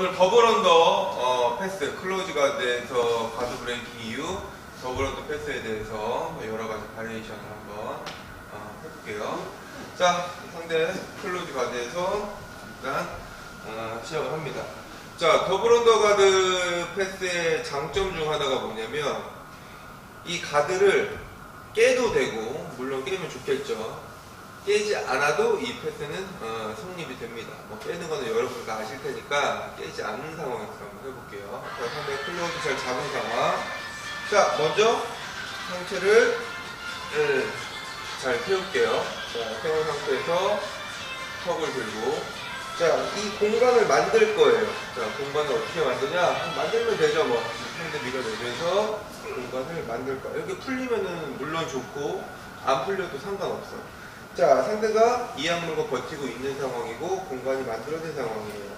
오늘 더블 언더 어, 패스 클로즈 가드에서 가드 브레이킹 이후 더블 언더 패스에 대해서 여러 가지 바리에이션을 한번 어, 해볼게요. 자, 상대 클로즈 가드에서 일단 어, 시작을 합니다. 자, 더블 언더 가드 패스의 장점 중 하나가 뭐냐면 이 가드를 깨도 되고 물론 깨면 좋겠죠. 깨지 않아도 이 패스는 어, 성립이 됩니다. 뭐 깨는 거는 여러분 다 아실 테니까 깨지 않는 상황에서 한번 해볼게요. 자, 상대 클로즈 잘 잡은 상황. 자, 먼저 상체를 음, 잘 세울게요. 자, 세운 상태에서 턱을 들고 자, 이 공간을 만들 거예요. 자, 공간을 어떻게 만드냐? 만들면 되죠, 뭐. 상대 밀어내면서 공간을 만들 거예요. 이렇게 풀리면은 물론 좋고, 안 풀려도 상관없어. 자, 상대가 이 악물고 버티고 있는 상황이고, 공간이 만들어진 상황이에요.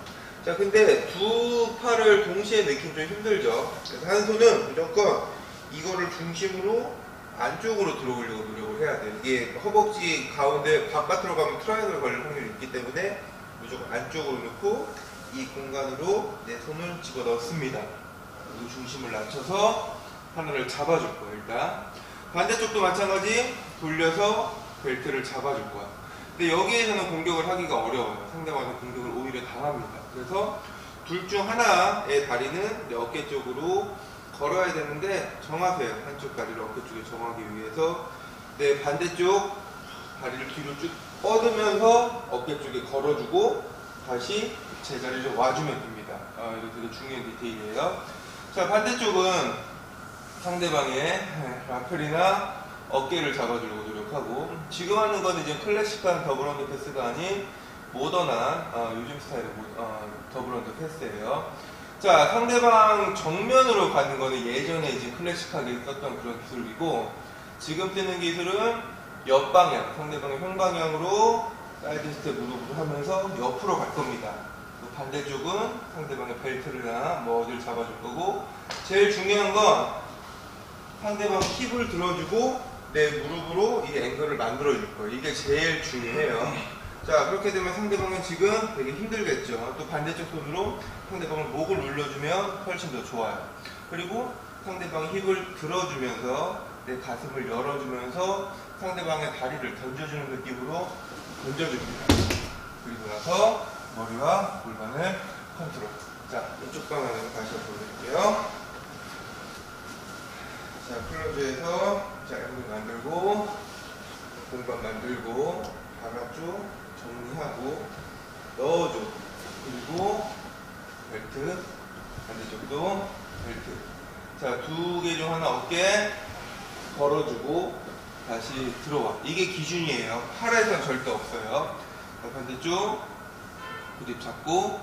자, 근데 두 팔을 동시에 넣긴 좀 힘들죠. 그래서 한 손은 무조건 이거를 중심으로 안쪽으로 들어오려고 노력을 해야 돼요. 이게 허벅지 가운데 바깥으로 가면 트라이앵글 걸릴 확률이 있기 때문에 무조건 안쪽으로 넣고 이 공간으로 내 손을 집어 넣습니다. 그리고 중심을 낮춰서 하늘을 잡아줄 거예요, 일단. 반대쪽도 마찬가지 돌려서 벨트를 잡아줄 거야. 근데 여기에서는 공격을 하기가 어려워요. 상대방의 공격을 오히려 당합니다. 그래서 둘 중 하나의 다리는 내 어깨 쪽으로 걸어야 되는데 정하세요. 한쪽 다리를 어깨 쪽에 정하기 위해서 내 반대쪽 다리를 뒤로 쭉 뻗으면서 어깨 쪽에 걸어주고 다시 제자리로 와주면 됩니다. 아, 이거 되게 중요한 디테일이에요. 자, 반대쪽은 상대방의 라펠이나 어깨를 잡아주려고 노력하고 지금 하는 건 이제 클래식한 더블언더 패스가 아닌 모던한 어, 요즘 스타일의 모- 어, 더블언더 패스예요. 자, 상대방 정면으로 가는 거는 예전에 이제 클래식하게 썼던 그런 기술이고 지금 쓰는 기술은 옆방향, 상대방의 횡방향으로 사이드 스텝 무릎으로 하면서 옆으로 갈 겁니다. 또 반대쪽은 상대방의 벨트나 뭐 어디를 잡아줄 거고 제일 중요한 건 상대방 힙을 들어주고 내 무릎으로 이 앵글을 만들어 줄 거예요. 이게 제일 중요해요. 자, 그렇게 되면 상대방은 지금 되게 힘들겠죠. 또 반대쪽 손으로 상대방을 목을 눌러주면 훨씬 더 좋아요. 그리고 상대방 힙을 들어주면서 내 가슴을 열어주면서 상대방의 다리를 던져주는 느낌으로 던져줍니다. 그리고 나서 머리와 골반을 컨트롤. 자, 이쪽 방향으로 다시 한번 보여드릴게요. 자, 클로즈에서 자, 앵글 만들고, 공간 만들고, 바깥쪽 정리하고, 넣어줘. 그리고 벨트, 반대쪽도 벨트. 자, 두 개 중 하나 어깨 걸어주고, 다시 들어와. 이게 기준이에요. 팔에선 절대 없어요. 자, 반대쪽 고집 잡고,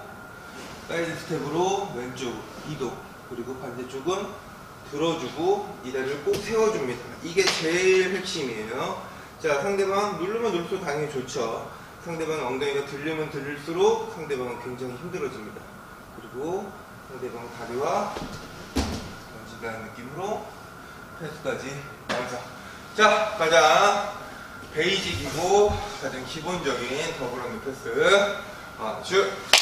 사이드 스텝으로 왼쪽 이동. 그리고 반대쪽은 들어주고 이 다리를 꼭 세워줍니다. 이게 제일 핵심이에요. 자, 상대방 누르면 누를수록 당연히 좋죠. 상대방 엉덩이가 들리면 들릴수록 상대방은 굉장히 힘들어집니다. 그리고 상대방 다리와 던진다는 느낌으로 패스까지 완성. 자, 가장 베이직이고 가장 기본적인 더블 언더 패스. 아, 슛!